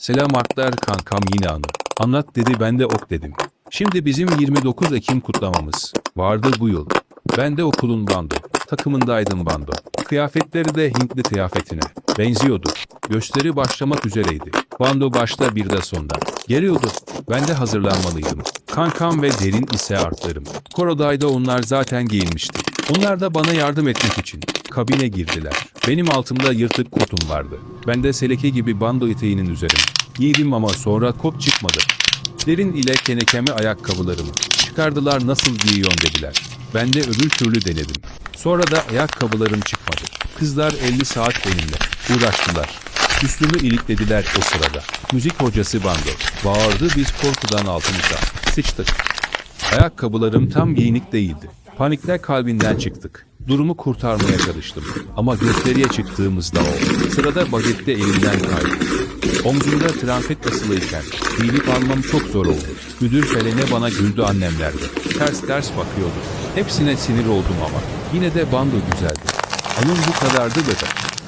Selam Artlar kankam yine anı. Anlat dedi ben de ok dedim. Şimdi bizim 29 Ekim kutlamamız. Vardı bu yıl. Ben de okulun bando. Takımındaydım bando. Kıyafetleri de Hintli kıyafetine. Benziyordu. Gösteri başlamak üzereydi. Bando başta bir de sonda. Geliyordu. Ben de hazırlanmalıydım. Kankam ve derin ise artlarım. Korodayda onlar zaten giyinmişti. Onlar da bana yardım etmek için kabine girdiler. Benim altımda yırtık kotum vardı. Ben de seleke gibi bando eteğinin üzerine. Giydim ama sonra kot çıkmadı. Derin ile kenekeme ayakkabılarımı. Çıkardılar nasıl giyiyorsun dediler. Ben de öbür türlü denedim. Sonra da ayakkabılarım çıkmadı. Kızlar 50 saat benimle uğraştılar. Üstümü iliklediler o sırada. Müzik hocası bando. Bağırdı biz korkudan altımıza. Sıçtık. Ayakkabılarım tam giyinik değildi. Panikle kalbinden çıktık. Durumu kurtarmaya çalıştım. Ama gösteriye çıktığımızda o. Sırada bagette elimden kaydı. Omzumda trampet asılıyken giyinip almam çok zor oldu. Müdür felene bana güldü annemlerde. Ters ters bakıyordu. Hepsine sinir oldum ama. Yine de bando güzeldi. Anım bu kadardı bebe.